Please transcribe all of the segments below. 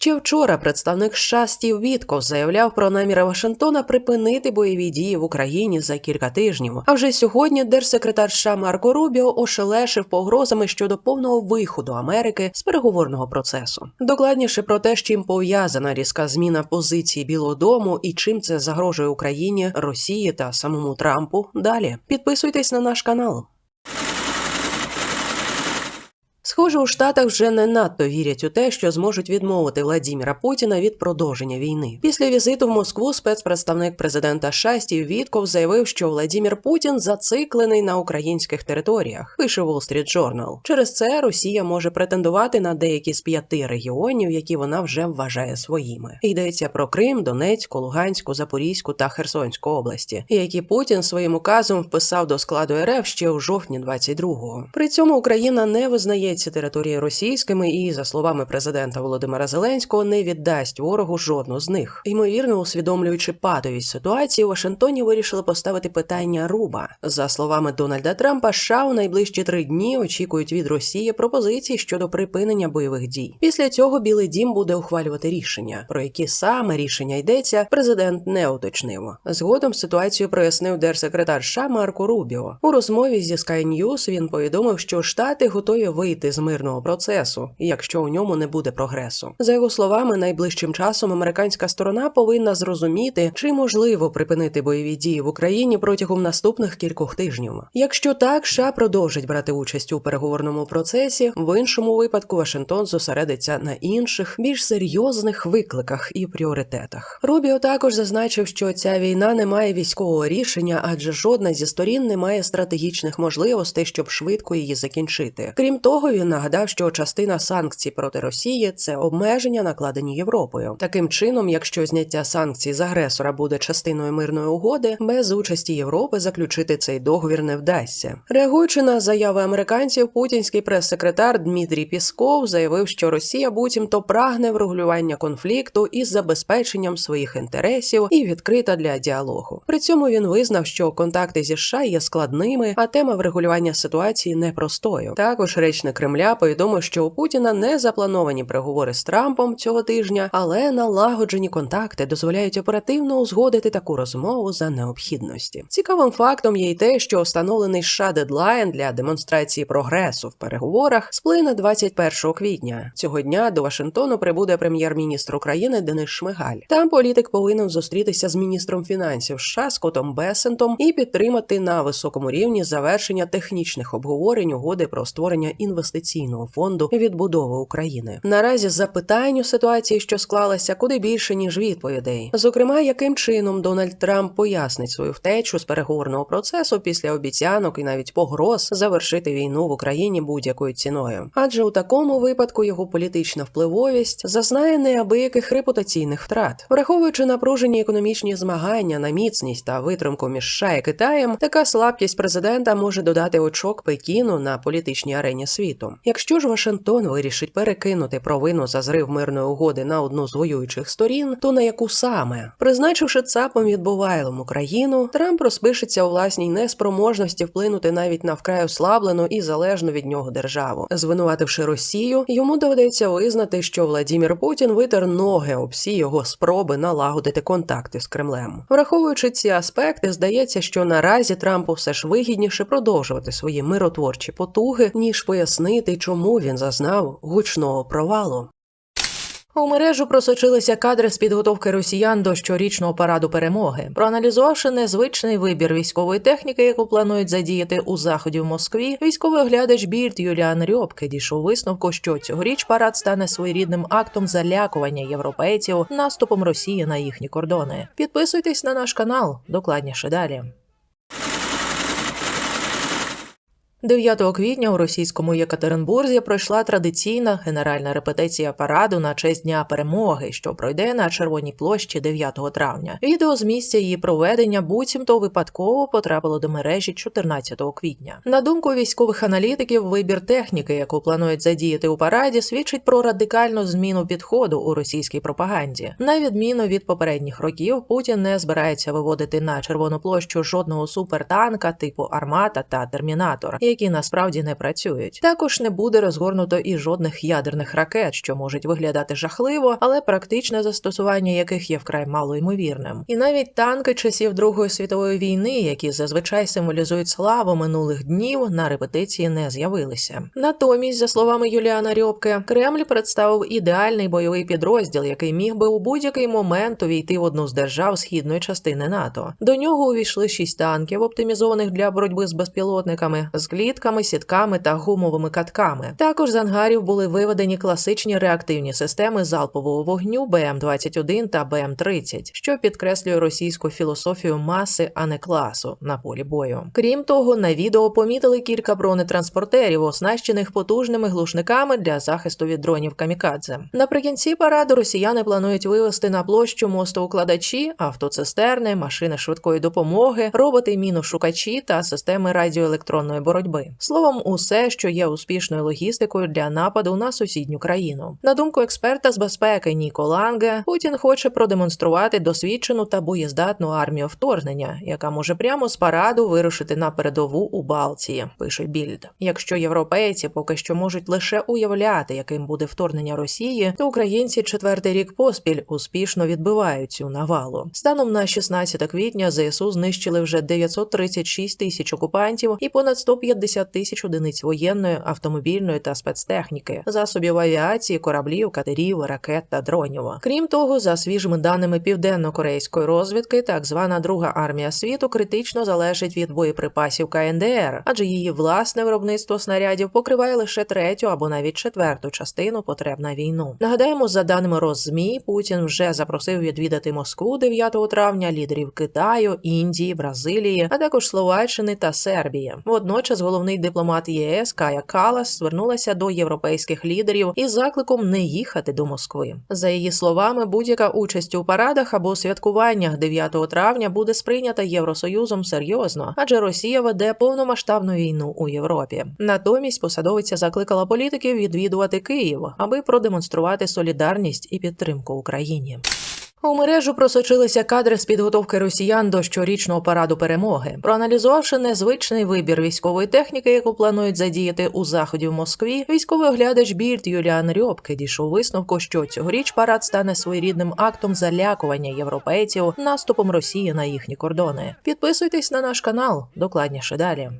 Ще вчора представник США Стів Вітков заявляв про наміри Вашингтона припинити бойові дії в Україні за кілька тижнів. А вже сьогодні держсекретар США Марко Рубіо ошелешив погрозами щодо повного виходу Америки з переговорного процесу. Докладніше про те, з чим пов'язана різка зміна позиції Білого Дому і чим це загрожує Україні, Росії та самому Трампу. Далі підписуйтесь на наш канал. Схоже, у Штатах вже не надто вірять у те, що зможуть відмовити Владіміра Путіна від продовження війни. Після візиту в Москву спецпредставник президента США Стів Вітков заявив, що Владімір Путін зациклений на українських територіях. Пише Wall Street Journal. Через це Росія може претендувати на деякі з п'яти регіонів, які вона вже вважає своїми. Йдеться про Крим, Донецьку, Луганську, Запорізьку та Херсонську області, які Путін своїм указом вписав до складу РФ ще у жовтні 22-го. При цьому Україна не визнає ці території російськими і, за словами президента Володимира Зеленського, не віддасть ворогу жодну з них. Ймовірно, усвідомлюючи патовість ситуації, у Вашингтоні вирішили поставити питання руба. За словами Дональда Трампа, США у найближчі три дні очікують від Росії пропозиції щодо припинення бойових дій. Після цього Білий Дім буде ухвалювати рішення. Про які саме рішення йдеться, президент не уточнив. Згодом ситуацію прояснив держсекретар США Марко Рубіо. У розмові зі Sky News він повідомив, що штати готові вийти з мирного процесу, якщо у ньому не буде прогресу. За його словами, найближчим часом американська сторона повинна зрозуміти, чи можливо припинити бойові дії в Україні протягом наступних кількох тижнів. Якщо так, США продовжить брати участь у переговорному процесі. В іншому випадку Вашингтон зосередиться на інших, більш серйозних викликах і пріоритетах. Рубіо також зазначив, що ця війна не має військового рішення, адже жодна зі сторін не має стратегічних можливостей, щоб швидко її закінчити. Крім того, він нагадав, що частина санкцій проти Росії це обмеження, накладені Європою. Таким чином, якщо зняття санкцій з агресора буде частиною мирної угоди, без участі Європи заключити цей договір не вдасться. Реагуючи на заяви американців, путінський прес-секретар Дмитрій Пісков заявив, що Росія буцімто прагне врегулювання конфлікту із забезпеченням своїх інтересів і відкрита для діалогу. При цьому він визнав, що контакти зі США є складними, а тема врегулювання ситуації непростою. Також речник Кремля повідомив, що у Путіна не заплановані переговори з Трампом цього тижня, але налагоджені контакти дозволяють оперативно узгодити таку розмову за необхідності. Цікавим фактом є й те, що встановлений США дедлайн для демонстрації прогресу в переговорах сплине 21 квітня. Цього дня до Вашингтону прибуде прем'єр-міністр України Денис Шмигаль. Там політик повинен зустрітися з міністром фінансів США Скотом Бесентом і підтримати на високому рівні завершення технічних обговорень угоди про створення інвестиційного фонду відбудови України. Наразі запитань у ситуації, що склалася, куди більше ніж відповідей. Зокрема, яким чином Дональд Трамп пояснить свою втечу з переговорного процесу після обіцянок і навіть погроз завершити війну в Україні будь-якою ціною. Адже у такому випадку його політична впливовість зазнає неабияких репутаційних втрат, враховуючи напружені економічні змагання на міцність та витримку між США і Китаєм, така слабкість президента може додати очок Пекіну на політичній арені світу. Якщо ж Вашингтон вирішить перекинути провину за зрив мирної угоди на одну з воюючих сторін, то на яку саме призначивши ЦАПом відбувайлом Україну, Трамп розпишеться у власній неспроможності вплинути навіть на вкрай ослаблену і залежну від нього державу. Звинувативши Росію, йому доведеться визнати, що Владімір Путін витер ноги об всі його спроби налагодити контакти з Кремлем. Враховуючи ці аспекти, здається, що наразі Трампу все ж вигідніше продовжувати свої миротворчі потуги, ніж пояснити, чому він зазнав гучного провалу. У мережу просочилися кадри з підготовки росіян до щорічного параду перемоги. Проаналізувавши незвичний вибір військової техніки, яку планують задіяти у заході в Москві, військовий оглядач Більд Юліан Рьобке дійшов висновку, що цьогоріч парад стане своєрідним актом залякування європейців наступом Росії на їхні кордони. Підписуйтесь на наш канал, докладніше далі. 9 квітня у російському Єкатеринбурзі пройшла традиційна генеральна репетиція параду на честь дня перемоги, що пройде на червоній площі 9 травня. Відео з місця її проведення буцімто випадково потрапило до мережі 14 квітня. На думку військових аналітиків, вибір техніки, яку планують задіяти у параді, свідчить про радикальну зміну підходу у російській пропаганді. На відміну від попередніх років, Путін не збирається виводити на червону площу жодного супертанка типу Армата та Термінатор які насправді не працюють. Також не буде розгорнуто і жодних ядерних ракет, що можуть виглядати жахливо, але практичне застосування яких є вкрай малоймовірним. І навіть танки часів Другої світової війни, які зазвичай символізують славу минулих днів, на репетиції не з'явилися. Натомість, за словами Юліана Рьобке, Кремль представив ідеальний бойовий підрозділ, який міг би у будь-який момент увійти в одну з держав східної частини НАТО. До нього увійшли шість танків, оптимізованих для боротьби з безпілотниками, клітками, сітками та гумовими катками. Також з ангарів були виведені класичні реактивні системи залпового вогню БМ-21 та БМ-30, що підкреслює російську філософію маси, а не класу на полі бою. Крім того, на відео помітили кілька бронетранспортерів, оснащених потужними глушниками для захисту від дронів камікадзе. Наприкінці параду росіяни планують вивести на площу мостоукладачі, автоцистерни, машини швидкої допомоги, роботи міношукачі та системи радіоелектронної боротьби. Словом, усе, що є успішною логістикою для нападу на сусідню країну. На думку експерта з безпеки Ніко Ланге, Путін хоче продемонструвати досвідчену та боєздатну армію вторгнення, яка може прямо з параду вирушити на передову у Балтії. Пише Більд. Якщо європейці поки що можуть лише уявляти, яким буде вторгнення Росії, то українці четвертий рік поспіль успішно відбивають цю навалу. Станом на 16 квітня ЗСУ знищили вже 936 тисяч окупантів і понад 150 тисяч одиниць воєнної, автомобільної та спецтехніки, засобів авіації, кораблів, катерів, ракет та дронів. Крім того, за свіжими даними південно-корейської розвідки, так звана Друга армія світу критично залежить від боєприпасів КНДР, адже її власне виробництво снарядів покриває лише третю або навіть четверту частину потреб на війну. Нагадаємо, за даними Роззмі, Путін вже запросив відвідати Москву 9 травня лідерів Китаю, Індії, Бразилії, а також Словаччини та Сербії. Водночас головний дипломат ЄС Кая Калас звернулася до європейських лідерів із закликом не їхати до Москви. За її словами, будь-яка участь у парадах або святкуваннях 9 травня буде сприйнята Євросоюзом серйозно, адже Росія веде повномасштабну війну у Європі. Натомість посадовиця закликала політиків відвідувати Київ, аби продемонструвати солідарність і підтримку Україні. У мережу просочилися кадри з підготовки росіян до щорічного параду перемоги. Проаналізувавши незвичний вибір військової техніки, яку планують задіяти у заході в Москві, військовий оглядач Більд Юліан Рьобке дійшов висновку, що цьогоріч парад стане своєрідним актом залякування європейців наступом Росії на їхні кордони. Підписуйтесь на наш канал, докладніше далі.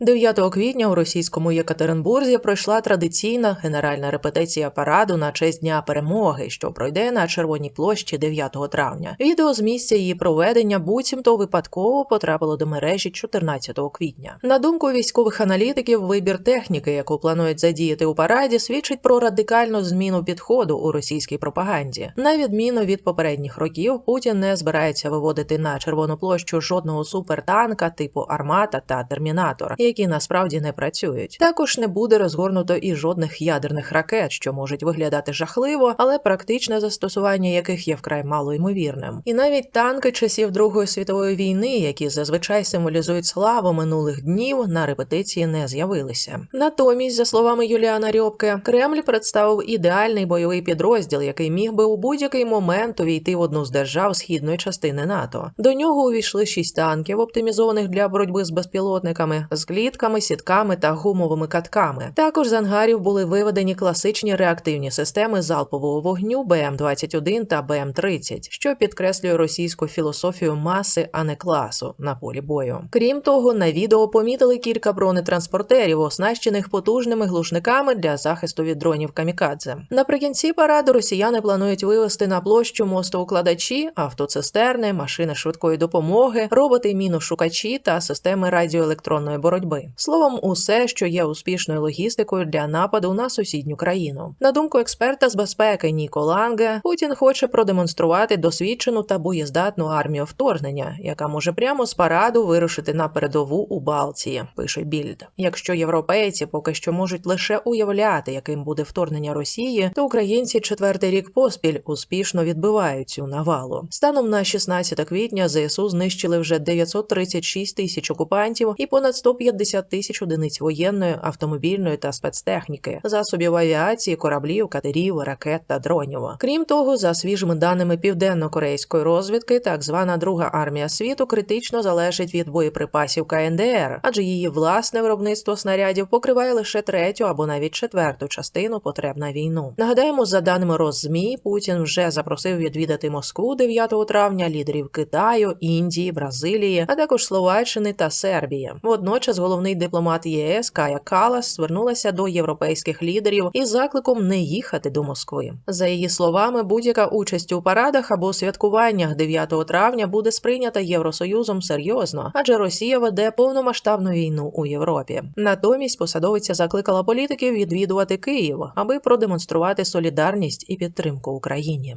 9 квітня у російському Єкатеринбурзі пройшла традиційна генеральна репетиція параду на честь Дня перемоги, що пройде на Червоній площі 9 травня. Відео з місця її проведення буцімто випадково потрапило до мережі 14 квітня. На думку військових аналітиків, вибір техніки, яку планують задіяти у параді, свідчить про радикальну зміну підходу у російській пропаганді. На відміну від попередніх років, Путін не збирається виводити на червону площу жодного супертанка типу Армата та Термінатор які насправді не працюють. Також не буде розгорнуто і жодних ядерних ракет, що можуть виглядати жахливо, але практичне застосування яких є вкрай малоймовірним. І навіть танки часів Другої світової війни, які зазвичай символізують славу минулих днів, на репетиції не з'явилися. Натомість, за словами Юліана Рьобке, Кремль представив ідеальний бойовий підрозділ, який міг би у будь-який момент увійти в одну з держав східної частини НАТО. До нього увійшли шість танків, оптимізованих для боротьби з безпілотниками, з клітками, сітками та гумовими катками. Також з ангарів були виведені класичні реактивні системи залпового вогню БМ-21 та БМ-30, що підкреслює російську філософію маси, а не класу на полі бою. Крім того, на відео помітили кілька бронетранспортерів, оснащених потужними глушниками для захисту від дронів камікадзе. Наприкінці параду росіяни планують вивести на площу мостоукладачі, автоцистерни, машини швидкої допомоги, роботи міношукачі та системи радіоелектронної боротьби боротьби. Словом, усе, що є успішною логістикою для нападу на сусідню країну. На думку експерта з безпеки Ніко Ланге, Путін хоче продемонструвати досвідчену та боєздатну армію вторгнення, яка може прямо з параду вирушити на передову у Балтії. Пише Більд. Якщо європейці поки що можуть лише уявляти, яким буде вторгнення Росії, то українці четвертий рік поспіль успішно відбивають цю навалу. Станом на 16 квітня ЗСУ знищили вже 936 тисяч окупантів і понад 150 150 тисяч одиниць воєнної, автомобільної та спецтехніки, засобів авіації, кораблів, катерів, ракет та дронів. Крім того, за свіжими даними південно-корейської розвідки, так звана Друга армія світу критично залежить від боєприпасів КНДР, адже її власне виробництво снарядів покриває лише третю або навіть четверту частину потреб на війну. Нагадаємо, за даними Роззмі, Путін вже запросив відвідати Москву 9 травня лідерів Китаю, Індії, Бразилії, а також Словаччини та Сербії. Водночас головний дипломат ЄС Кая Калас звернулася до європейських лідерів із закликом не їхати до Москви. За її словами, будь-яка участь у парадах або святкуваннях 9 травня буде сприйнята Євросоюзом серйозно, адже Росія веде повномасштабну війну у Європі. Натомість посадовиця закликала політиків відвідувати Київ, аби продемонструвати солідарність і підтримку Україні.